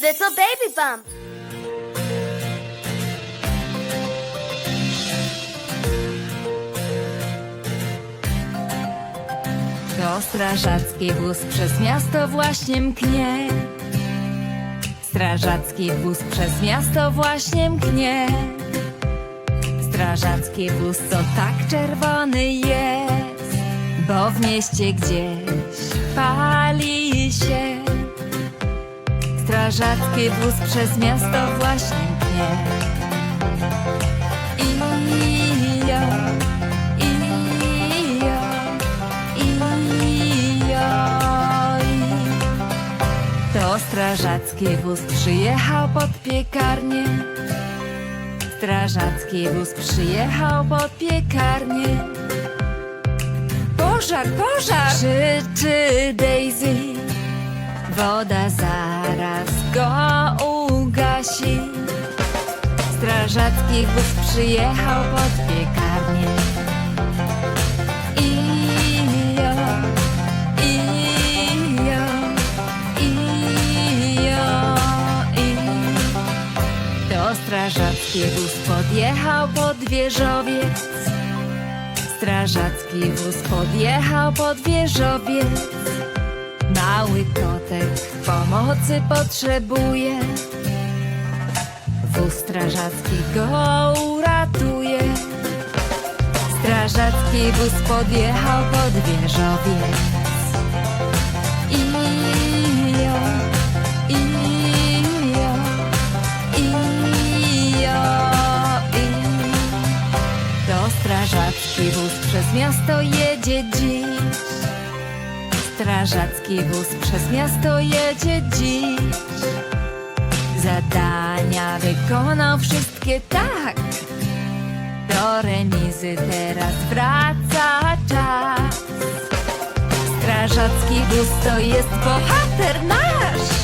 Little baby bump. To strażacki wóz przez miasto właśnie mknie. Strażacki wóz przez miasto właśnie mknie. Strażacki wóz to tak czerwony jest, bo w mieście gdzieś pali się. Strażacki wóz przez miasto właśnie mknie. Ijo, ijo. Ijoj. To strażacki wóz przyjechał pod piekarnię. Strażacki wóz przyjechał pod piekarnię. Pożar, pożar! Krzyczy Daisy. Woda zaraz go ugasi. Strażacki wóz przyjechał pod piekarnię. Ijo, ijo, ijo, i. To strażacki wóz podjechał pod wieżowiec. Strażacki wóz podjechał pod wieżowiec. Mały kotek pomocy potrzebuje. Wóz strażacki go uratuje. Strażacki wóz podjechał pod wieżowiec. Ijo, ijo, ijo, i. To strażacki wóz przez miasto jedzie dziś. Strażacki wóz przez miasto jedzie dziś. Zadania wykonał wszystkie tak. Do remizy teraz wraca czas. Strażacki wóz to jest bohater nasz.